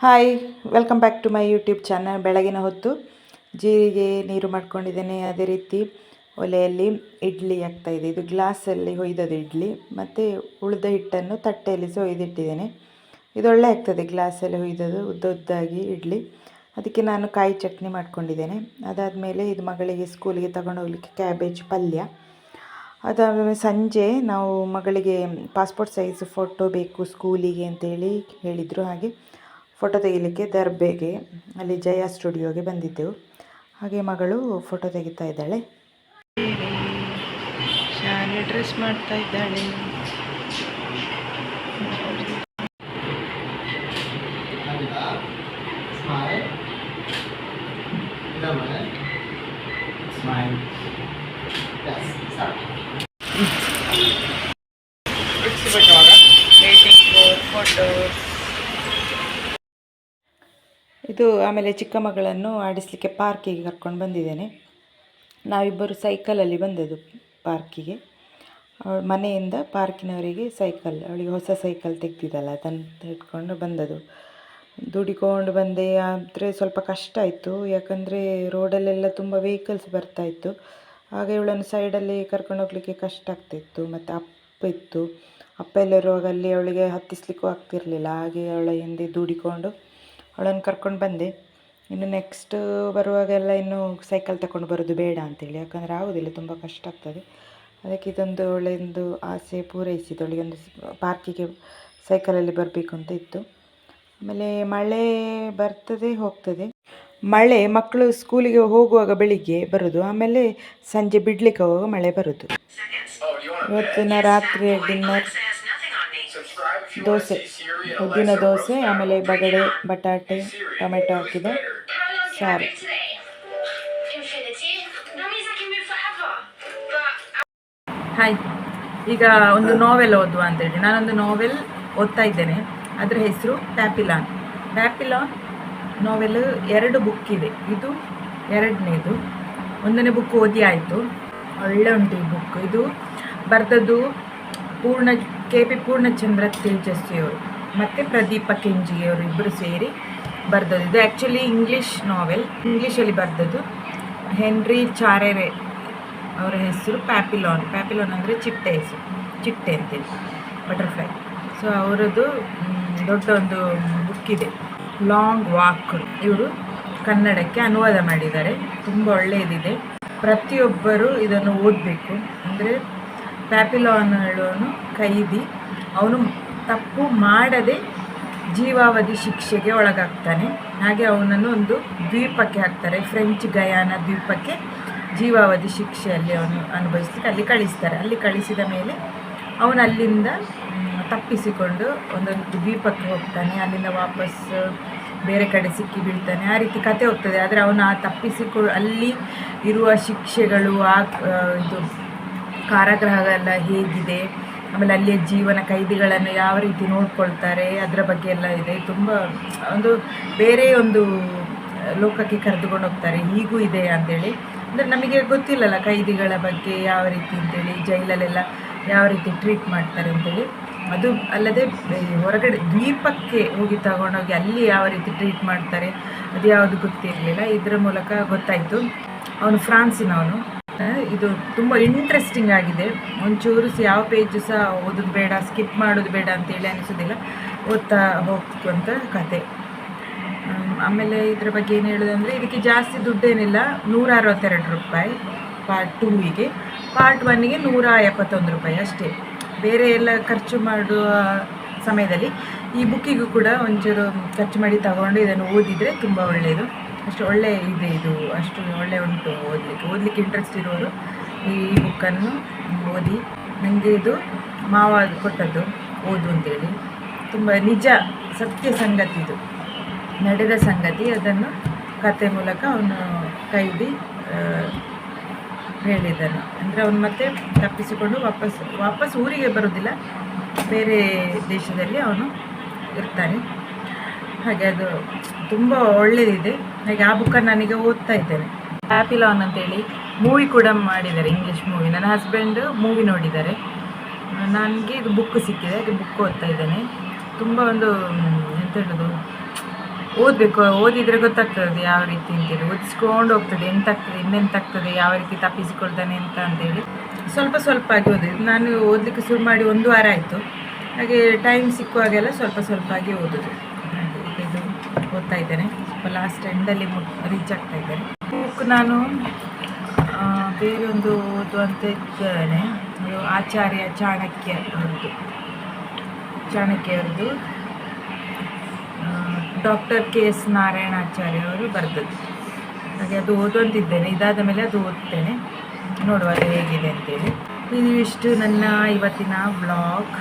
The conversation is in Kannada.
Hi, welcome back to my YouTube channel. ಬೆಳಗಿನ ಹೊತ್ತು ಜೀರಿಗೆ ನೀರು ಮಾಡ್ಕೊಂಡಿದ್ದೇನೆ. ಅದೇ ರೀತಿ ಒಲೆಯಲ್ಲಿ ಇಡ್ಲಿ ಆಗ್ತಾಯಿದೆ ಇದು. ಗ್ಲಾಸಲ್ಲಿ ಹೊಯ್ದದ್ದು ಇಡ್ಲಿ. ಮತ್ತು ಉಳಿದ ಹಿಟ್ಟನ್ನು ತಟ್ಟೆಯಲ್ಲಿ ಸಹ ಹೊಯ್ದಿಟ್ಟಿದ್ದೇನೆ ಇದು ಒಳ್ಳೆ ಆಗ್ತದೆ, ಗ್ಲಾಸಲ್ಲಿ ಹೊಯ್ದದ್ದು ಉದ್ದ ಉದ್ದಾಗಿ ಇಡ್ಲಿ. ಅದಕ್ಕೆ ನಾನು ಕಾಯಿ ಚಟ್ನಿ ಮಾಡ್ಕೊಂಡಿದ್ದೇನೆ. ಅದಾದಮೇಲೆ ಇದು ಮಗಳಿಗೆ ಸ್ಕೂಲಿಗೆ ತಗೊಂಡು ಹೋಗ್ಲಿಕ್ಕೆ ಕ್ಯಾಬೇಜ್ ಪಲ್ಯ. ಅದಾದಮೇಲೆ ಸಂಜೆ ನಾವು ಮಗಳಿಗೆ ಪಾಸ್ಪೋರ್ಟ್ ಸೈಜ್ ಫೋಟೋ ಬೇಕು ಸ್ಕೂಲಿಗೆ ಅಂತೇಳಿ ಹೇಳಿದರು ಹಾಗೆ. ಫೋಟೋ ತೆಗಿಲಿಕ್ಕೆ ದರ್ಬೆಗೆ ಅಲ್ಲಿ ಜಯ ಸ್ಟುಡಿಯೋಗೆ ಬಂದಿದ್ದೆವು. ಹಾಗೆ ಮಗಳು ಫೋಟೋ ತೆಗಿತಾ ಇದ್ದಾಳೆ. ಶಾಲೆ ಡ್ರೆಸ್ ಮಾಡ್ತಾ ಇದ್ದಾಳೆ. ಇದು ಆಮೇಲೆ ಚಿಕ್ಕ ಮಗಳನ್ನು ಆಡಿಸಲಿಕ್ಕೆ ಪಾರ್ಕಿಗೆ ಕರ್ಕೊಂಡು ಬಂದಿದ್ದೇನೆ. ನಾವಿಬ್ಬರು ಸೈಕಲಲ್ಲಿ ಬಂದದ್ದು ಪಾರ್ಕಿಗೆ. ಅವಳ ಮನೆಯಿಂದ ಪಾರ್ಕಿನವರೆಗೆ ಸೈಕಲ್ ಅವಳಿಗೆ ಹೊಸ ಸೈಕಲ್ ತೆಗ್ದಿದ್ದಲ್ಲ, ಅದನ್ನು ಇಟ್ಕೊಂಡು ಬಂದದ್ದು. ದುಡಿಕೊಂಡು ಬಂದೆ, ಆದರೆ ಸ್ವಲ್ಪ ಕಷ್ಟ ಆಯಿತು. ಯಾಕಂದರೆ ರೋಡಲ್ಲೆಲ್ಲ ತುಂಬ ವೆಹಿಕಲ್ಸ್ ಬರ್ತಾಯಿತ್ತು ಆಗ ಇವಳನ್ನು ಸೈಡಲ್ಲಿ ಕರ್ಕೊಂಡು ಹೋಗ್ಲಿಕ್ಕೆ ಕಷ್ಟ ಆಗ್ತಿತ್ತು ಮತ್ತು ಅಪ್ಪ ಇತ್ತು. ಅಪ್ಪ ಎಲ್ಲ ಇರುವಾಗ ಅಲ್ಲಿ ಅವಳಿಗೆ ಹತ್ತಿಸ್ಲಿಕ್ಕೂ ಆಗ್ತಿರಲಿಲ್ಲ. ಹಾಗೆ ಅವಳ ಹಿಂದೆ ದೂಡಿಕೊಂಡು ಅವಳನ್ನು ಕರ್ಕೊಂಡು ಬಂದೆ. ಇನ್ನು ನೆಕ್ಸ್ಟ್ ಬರುವಾಗೆಲ್ಲ ಇನ್ನು ಸೈಕಲ್ ತಗೊಂಡು ಬರೋದು ಬೇಡ ಅಂತೇಳಿ. ಯಾಕಂದರೆ ಆಗೋದಿಲ್ಲ, ತುಂಬ ಕಷ್ಟ ಆಗ್ತದೆ. ಅದಕ್ಕೆ ಇದೊಂದು ಒಳ್ಳೆಯೊಂದು ಆಸೆ ಪೂರೈಸಿದ್ದು. ಅವಳಿಗೊಂದು ಪಾರ್ಕಿಗೆ ಸೈಕಲಲ್ಲಿ ಬರಬೇಕು ಅಂತ ಇತ್ತು. ಆಮೇಲೆ ಮಳೆ ಬರ್ತದೆ, ಹೋಗ್ತದೆ. ಮಳೆ ಮಕ್ಕಳು ಸ್ಕೂಲಿಗೆ ಹೋಗುವಾಗ ಬೆಳಿಗ್ಗೆ ಬರೋದು. ಆಮೇಲೆ ಸಂಜೆ ಬಿಡ್ಲಿಕ್ಕೆ ಹೋಗುವಾಗ ಮಳೆ ಬರೋದು. ಇವತ್ತಿನ ರಾತ್ರಿ ಡಿನ್ನರ್ ದೋಸೆ. ಉದ್ದಿನ ದೋಸೆ ಆಮೇಲೆ ಬಗಡೆ ಬಟಾಟೆ ಟೊಮೆಟೊ ಹಾಕಿದೆ. ಸಾರು ಹಾಯ್ ಈಗ ಒಂದು ನಾವೆಲ್ ಓದುವ ಅಂತೇಳಿ. ನಾನೊಂದು ನಾವೆಲ್ ಓದ್ತಾ ಇದ್ದೇನೆ. ಅದರ ಹೆಸರು ಪ್ಯಾಪಿಲಾನ್ ಪ್ಯಾಪಿಲಾನ್ ನಾವೆಲ್ ಎರಡು ಬುಕ್ ಇದೆ. ಇದು ಎರಡನೇದು. ಒಂದನೇ ಬುಕ್ ಓದಿ ಆಯಿತು. ಒಳ್ಳೆ ಉಂಟು ಈ ಬುಕ್ ಇದು ಬರೆದದ್ದು ಪೂರ್ಣ ಕೆ ಪಿ ಪೂರ್ಣಚಂದ್ರ ತೇಜಸ್ವಿಯವರು ಮತ್ತು ಪ್ರದೀಪ ಕೆಂಜಿಯವರು ಇಬ್ಬರು ಸೇರಿ ಬರೆದದ್ದು. ಇದು ಆ್ಯಕ್ಚುಲಿ ಇಂಗ್ಲೀಷ್ ನಾವೆಲ್ ಇಂಗ್ಲೀಷಲ್ಲಿ ಬರೆದದ್ದು. ಹೆನ್ರಿ ಚಾರೆರೆ ಅವರ ಹೆಸರು ಪ್ಯಾಪಿಲಾನ್ ಪ್ಯಾಪಿಲಾನ್ ಅಂದರೆ ಚಿಟ್ಟೆ ಹೆಸರು. ಚಿಟ್ಟೆ ಅಂತೇಳಿ. ಬಟರ್ಫ್ಲೈ ಸೊ ಅವರದ್ದು ದೊಡ್ಡ ಒಂದು ಬುಕ್ ಇದೆ. ಲಾಂಗ್ ವಾಕ್ ಇವರು ಕನ್ನಡಕ್ಕೆ ಅನುವಾದ ಮಾಡಿದ್ದಾರೆ. ತುಂಬ ಒಳ್ಳೆಯದಿದೆ ಪ್ರತಿಯೊಬ್ಬರು ಇದನ್ನು ಓದಬೇಕು. ಅಂದರೆ ಪ್ಯಾಪಿಲಾನ್ ಹೇಳೋನು ಕೈದಿ ಅವನು ತಪ್ಪು ಮಾಡದೆ ಜೀವಾವಧಿ ಶಿಕ್ಷೆಗೆ ಒಳಗಾಗ್ತಾನೆ. ಹಾಗೆ ಅವನನ್ನು ಒಂದು ದ್ವೀಪಕ್ಕೆ ಹಾಕ್ತಾರೆ, ಫ್ರೆಂಚ್ ಗಯಾನ ದ್ವೀಪಕ್ಕೆ. ಜೀವಾವಧಿ ಶಿಕ್ಷೆಯಲ್ಲಿ ಅವನು ಅನುಭವಿಸ್ಲಿಕ್ಕೆ ಅಲ್ಲಿ ಕಳಿಸ್ತಾರೆ. ಅಲ್ಲಿ ಕಳಿಸಿದ ಮೇಲೆ ಅವನು ಅಲ್ಲಿಂದ ತಪ್ಪಿಸಿಕೊಂಡು ಒಂದೊಂದು ದ್ವೀಪಕ್ಕೆ ಹೋಗ್ತಾನೆ. ಅಲ್ಲಿಂದ ವಾಪಸ್ ಬೇರೆ ಕಡೆ ಸಿಕ್ಕಿ ಬೀಳ್ತಾನೆ. ಆ ರೀತಿ ಕತೆ ಹೋಗ್ತದೆ. ಆದರೆ ಅವನು ಆ ತಪ್ಪಿಸಿಕೊ, ಅಲ್ಲಿ ಇರುವ ಶಿಕ್ಷೆಗಳು ಆ, ಇದು ಕಾರಾಗೃಹಗಳೆಲ್ಲ ಹೇಗಿದೆ. ಆಮೇಲೆ ಅಲ್ಲಿಯ ಜೀವನ ಕೈದಿಗಳನ್ನು ಯಾವ ರೀತಿ ನೋಡ್ಕೊಳ್ತಾರೆ, ಅದರ ಬಗ್ಗೆ ಎಲ್ಲ ಇದೆ. ತುಂಬ ಒಂದು ಬೇರೆ ಒಂದು ಲೋಕಕ್ಕೆ ಕರೆದುಕೊಂಡು ಹೋಗ್ತಾರೆ. ಹೀಗೂ ಇದೆ ಅಂತೇಳಿ. ಅಂದರೆ ನಮಗೆ ಗೊತ್ತಿಲ್ಲಲ್ಲ ಕೈದಿಗಳ ಬಗ್ಗೆ ಯಾವ ರೀತಿ ಅಂತೇಳಿ, ಜೈಲಲ್ಲೆಲ್ಲ ಯಾವ ರೀತಿ ಟ್ರೀಟ್ ಮಾಡ್ತಾರೆ ಅಂತೇಳಿ. ಅದು ಅಲ್ಲದೆ ಹೊರಗಡೆ ದ್ವೀಪಕ್ಕೆ ಹೋಗಿ ತಗೊಂಡೋಗಿ ಅಲ್ಲಿ ಯಾವ ರೀತಿ ಟ್ರೀಟ್ ಮಾಡ್ತಾರೆ, ಅದು ಯಾವುದು ಗೊತ್ತಿರಲಿಲ್ಲ. ಇದರ ಮೂಲಕ ಗೊತ್ತಾಯಿತು. ಅವನು ಫ್ರಾನ್ಸಿನವನು. ಇದು ತುಂಬ ಇಂಟ್ರೆಸ್ಟಿಂಗ್ ಆಗಿದೆ. ಒಂಚೂರು ಯಾವ ಪೇಜು ಸಹ ಓದೋದು ಬೇಡ ಸ್ಕಿಪ್ ಮಾಡೋದು ಬೇಡ ಅಂತೇಳಿ ಅನಿಸೋದಿಲ್ಲ. ಓದ್ತಾ ಹೋಗುವಂಥ ಕತೆ. ಆಮೇಲೆ ಇದರ ಬಗ್ಗೆ ಏನು ಹೇಳೋದಂದರೆ ಇದಕ್ಕೆ ಜಾಸ್ತಿ ದುಡ್ಡೇನಿಲ್ಲ, ನೂರ ಅರವತ್ತೆರಡು ರೂಪಾಯಿ ಪಾರ್ಟ್ ಟೂವಿಗೆ ಪಾರ್ಟ್ ಒನ್ನಿಗೆ ನೂರ ಎಪ್ಪತ್ತೊಂದು ರೂಪಾಯಿ ಅಷ್ಟೇ. ಬೇರೆ ಎಲ್ಲ ಖರ್ಚು ಮಾಡುವ ಸಮಯದಲ್ಲಿ ಈ ಬುಕ್ಕಿಗೂ ಕೂಡ ಒಂಚೂರು ಖರ್ಚು ಮಾಡಿ ತಗೊಂಡು ಇದನ್ನು ಓದಿದರೆ ತುಂಬ ಒಳ್ಳೆಯದು. ಅಷ್ಟು ಒಳ್ಳೆ ಇದೆ ಇದು. ಅಷ್ಟು ಒಳ್ಳೆ ಉಂಟು ಓದಲಿಕ್ಕೆ. ಓದಲಿಕ್ಕೆ ಇಂಟ್ರೆಸ್ಟ್ ಇರೋರು ಈ ಬುಕ್ಕನ್ನು ಓದಿ ನನಗೆ ಇದು ಮಾವ ಕೊಟ್ಟದ್ದು ಓದು ಅಂತೇಳಿ. ತುಂಬ ನಿಜ, ಸತ್ಯ ಸಂಗತಿ ಇದು. ನಡೆದ ಸಂಗತಿ, ಅದನ್ನು ಕತೆ ಮೂಲಕ ಅವನು ಕೈದಿ ಹೇಳಿದ್ದನು ಅಂದರೆ ಅವನು ಮತ್ತೆ ತಪ್ಪಿಸಿಕೊಂಡು ವಾಪಸ್ ವಾಪಸ್ ಊರಿಗೆ ಬರೋದಿಲ್ಲ ಬೇರೆ ದೇಶದಲ್ಲಿ ಅವನು ಇರ್ತಾನೆ. ಹಾಗೆ ಅದು ತುಂಬ ಒಳ್ಳೆಯದಿದೆ ಹಾಗೆ ಆ ಬುಕ್ಕನ್ನು ನನಗೆ ಓದ್ತಾ ಇದ್ದೇನೆ. ಪ್ಯಾಪಿಲಾನ್ ಅಂತೇಳಿ ಮೂವಿ ಕೂಡ ಮಾಡಿದ್ದಾರೆ ಇಂಗ್ಲೀಷ್ ಮೂವಿ ನನ್ನ ಹಸ್ಬೆಂಡ್ ಮೂವಿ ನೋಡಿದ್ದಾರೆ. ನನಗೆ ಇದು ಬುಕ್ ಸಿಕ್ಕಿದೆ, ಹಾಗೆ ಬುಕ್ ಓದ್ತಾ ಇದ್ದೇನೆ. ತುಂಬ ಒಂದು, ಎಂತ ಹೇಳೋದು, ಓದಬೇಕು. ಓದಿದರೆ ಗೊತ್ತಾಗ್ತದೆ ಯಾವ ರೀತಿ ಅಂತೇಳಿ. ಓದಿಸ್ಕೊಂಡು ಹೋಗ್ತದೆ. ಎಂತಾಗ್ತದೆ, ಇನ್ನೆಂತಾಗ್ತದೆ, ಯಾವ ರೀತಿ ತಪ್ಪಿಸಿಕೊಳ್ತಾನೆ ಅಂತ ಅಂತೇಳಿ. ಸ್ವಲ್ಪ ಸ್ವಲ್ಪ ಆಗಿ ಓದಿದ್ದು ನಾನು ಓದಲಿಕ್ಕೆ ಶುರು ಮಾಡಿ ಒಂದು ವಾರ ಆಯಿತು. ಹಾಗೆ ಟೈಮ್ ಸಿಕ್ಕುವಾಗೆಲ್ಲ ಸ್ವಲ್ಪ ಸ್ವಲ್ಪ ಆಗಿ ಓದೋದು. ಓದ್ತಾ ಇದ್ದೇನೆ. ಸ್ವಲ್ಪ ಲಾಸ್ಟ್ ಎಂಡಲ್ಲಿ ರೀಚ್ ಆಗ್ತಾ ಇದ್ದೇನೆ. ಬುಕ್ ನಾನು ಬೇರೆ ಒಂದು ಓದುವಂತ ಇದ್ದೇನೆ. ಆಚಾರ್ಯ ಚಾಣಕ್ಯ ಅವರದ್ದು ಚಾಣಕ್ಯ ಅವ್ರದ್ದು ಡಾಕ್ಟರ್ ಕೆ ಎಸ್ ನಾರಾಯಣಾಚಾರ್ಯ ಅವರು ಬರೆದದ್ದು. ಹಾಗೆ ಅದು ಓದುವಂತಿದ್ದೇನೆ. ಇದಾದ ಮೇಲೆ ಅದು ಓದ್ತೇನೆ. ನೋಡುವ ಅದು ಹೇಗಿದೆ ಅಂತೇಳಿ. ಇದಿಷ್ಟು ನನ್ನ ಇವತ್ತಿನ ಬ್ಲಾಗ್